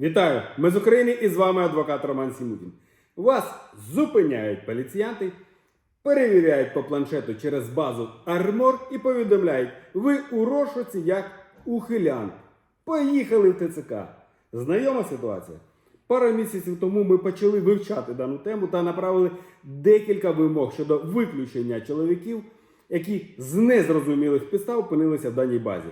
Вітаю! Ми з України і з вами адвокат Роман Сімутін. Вас зупиняють поліціянти, перевіряють по планшету через базу Армор і повідомляють, ви у розшуці як ухилянт. Поїхали в ТЦК. Знайома ситуація? Пару місяців тому ми почали вивчати дану тему та направили декілька вимог щодо виключення чоловіків, які з незрозумілих підстав опинилися в даній базі.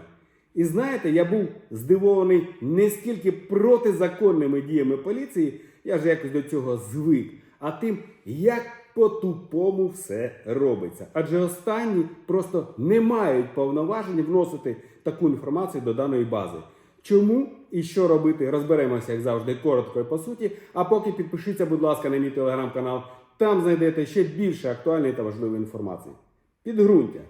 І знаєте, я був здивований не скільки протизаконними діями поліції, я ж якось до цього звик, а тим, як по-тупому все робиться. Адже останні просто не мають повноважень вносити таку інформацію до даної бази. Чому і що робити, розберемося, як завжди, коротко і по суті. А поки підпишіться, будь ласка, на мій телеграм-канал. Там знайдете ще більше актуальної та важливої інформації. Підґрунтя.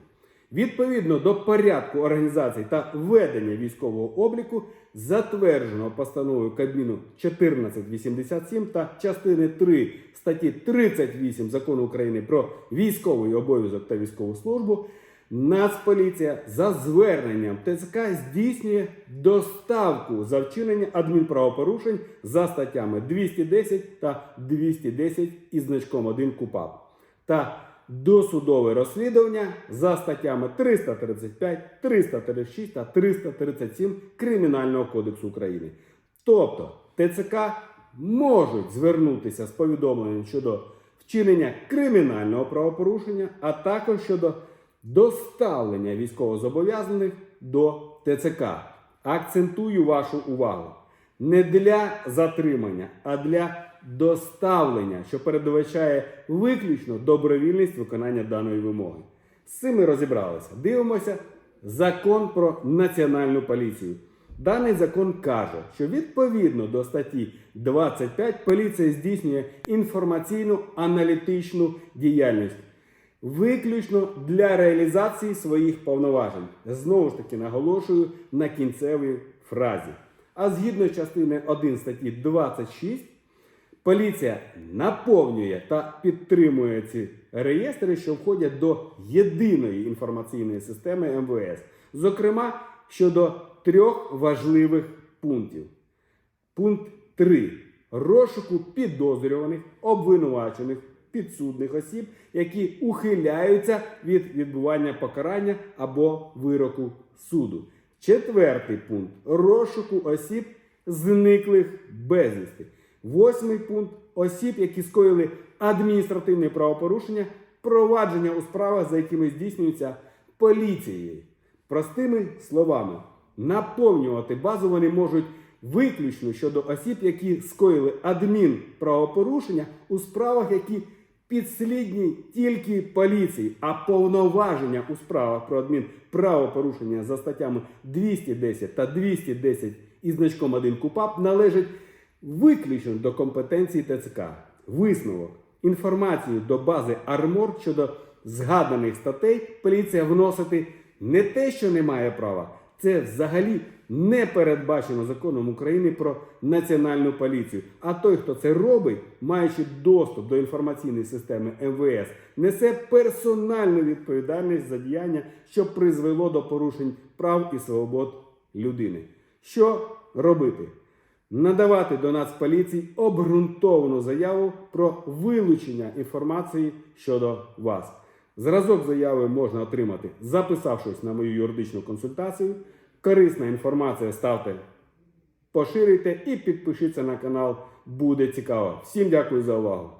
Відповідно до порядку організації та ведення військового обліку, затвердженого постановою Кабміну 1487 та частини 3 статті 38 закону України про військовий обов'язок та військову службу, Нацполіція за зверненням ТЦК здійснює доставку за вчинення адмінправопорушень за статтями 210 та 210 із значком 1 КУПАП та досудове розслідування за статтями 335, 336 та 337 Кримінального кодексу України. Тобто ТЦК можуть звернутися з повідомленням щодо вчинення кримінального правопорушення, а також щодо доставлення військовозобов'язаних до ТЦК. Акцентую вашу увагу не для затримання, а для доставлення, що передбачає виключно добровільність виконання даної вимоги. З цим ми розібралися. Дивимося закон про національну поліцію. Даний закон каже, що відповідно до статті 25 поліція здійснює інформаційну аналітичну діяльність виключно для реалізації своїх повноважень. Знову ж таки наголошую на кінцевій фразі. А згідно з частини 1 статті 26, поліція наповнює та підтримує ці реєстри, що входять до єдиної інформаційної системи МВС, зокрема щодо трьох важливих пунктів. Пункт 3. Розшуку підозрюваних, обвинувачених, підсудних осіб, які ухиляються від відбування покарання або вироку суду. Четвертий пункт розшуку осіб, зниклих безвісти. Восьмий пункт осіб, які скоїли адміністративне правопорушення, провадження у справах, за якими здійснюється поліцією. Простими словами, наповнювати базу вони можуть виключно щодо осіб, які скоїли адмінправопорушення у справах, які підслідні тільки поліції, а повноваження у справах про адмінправопорушення за статтями 210 та 210 із значком 1 КУПАП належать виключно до компетенції ТЦК. Висновок. Інформацію до бази Армор щодо згаданих статей поліція вносити не те, що не має права, це взагалі не передбачено законом України про національну поліцію. А той, хто це робить, маючи доступ до інформаційної системи МВС, несе персональну відповідальність за діяння, що призвело до порушень прав і свобод людини. Що робити? Надавати до Нацполіції обґрунтовану заяву про вилучення інформації щодо вас. Зразок заяви можна отримати, записавшись на мою юридичну консультацію. Корисна інформація ставте, поширюйте і підпишіться на канал. Буде цікаво. Всім дякую за увагу.